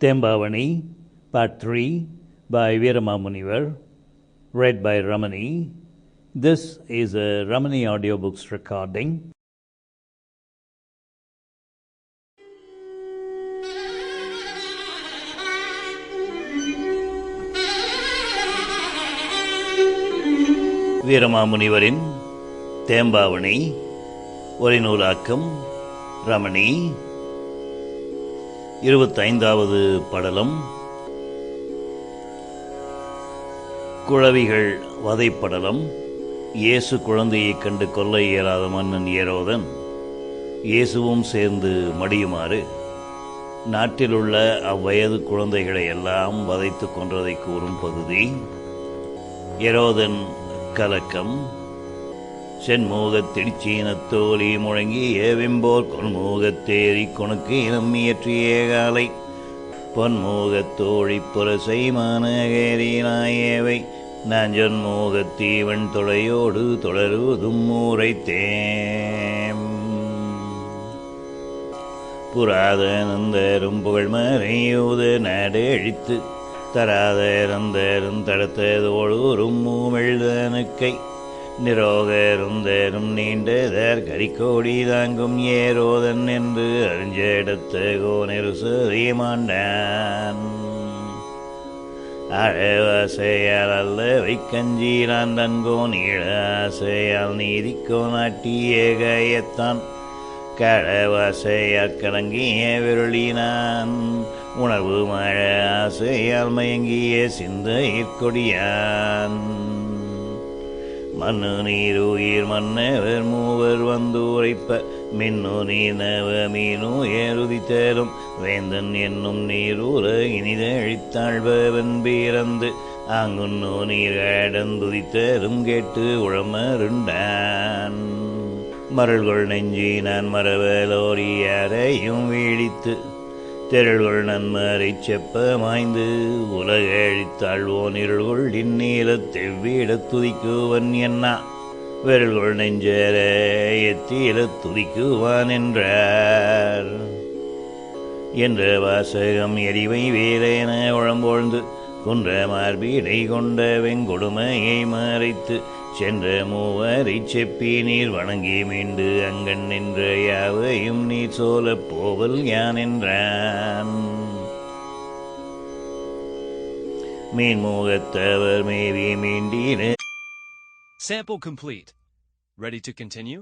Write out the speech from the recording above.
Tembavani, Part 3 by Veeramamunivar, read by Ramani. This is a Ramani audiobooks recording. வீரமாமுனிவரின் Thembavani ஒலிநூலாக்கம் Ramani இருபத்தைந்தாவது படலம். குழவிகள் வதைப்படலம். இயேசு குழந்தையைக் கண்டு கொல்ல இயலாத மன்னன் ஏரோதன். இயேசுவும் சேர்ந்து மடியுமாறு. நாட்டிலுள்ள அவ்வயது குழந்தைகளை எல்லாம் வதைத்து கொன்றதை கூறும் பகுதி. எரோதன் கலக்கம். சென்மூகத்திடிச்சீனத்தோலி முழங்கி ஏவிம்போர் கொன்மோகத்தேறி கொணுக்கு இனம் இயற்றிய காலை பொன்மோகத்தோழி புரசை மானகேரினாயேவை நஞ்சன் மூகத்தீவன் தொடையோடு தொடருவதும் ஊரைத்தேம் புராதனந்தரும் புகழ்மறையூது நாடு அழித்து தராதரந்தரும் ஒரு மூமெழுதனுக்கை நிரோகருந்தேரும் நீண்டதர் கரிக்கோடி தாங்கும் ஏரோதன் என்று அறிஞ்செடுத்த கோனெருசறிமாண்டான் அழவாசையால் அல்ல வைக்கஞ்சீரான் தன்கோன் ஈழாசையால் நீதிக்கோ நாட்டிய கயத்தான் கடவாசையால் கடங்கிய விருளினான் உணர்வு மழ ஆசையால் மயங்கிய சிந்தையிற்கொடியான் மண்ணு நீர் உயிர் மன்னவர் மூவர் வந்து உரைப்ப மின்னு நீர் நவ மீனு ஏறுதித்தரும் வேந்தன் என்னும் நீரூர இனிதழித்தாழ்பவன் பீரந்து ஆங்குன்னோ நீர் கடந்துதித்தரும் கேட்டு உழமருண்டான். மரள்கொள் நெஞ்சி நான் மரவலோரியாரையும் வீழித்து திரள்கள் நன்மறை செப்ப மாய்ந்து உலக அழித்தாழ்வோன் இருள்கொள் இந்நீல தெவ்விட துதிக்குவன் என்ன? விரல்கொள் நெஞ்சர துதிக்குவான் என்றார். என்ற வாசகம் எரிவை வேறென உழம்பொழ்ந்து குன்ற மார்பீடை கொண்ட வெங்கொடுமையை மறைத்து சென்ற மூவரி செப்பி நீர் வணங்கி மீண்டு அங்கன் நின்ற யாவையும் நீர் சோலப் போவல் யான் என்றான் மீன்மூகத்தவர் மேவி மீண்டீன Sample complete. Ready to continue?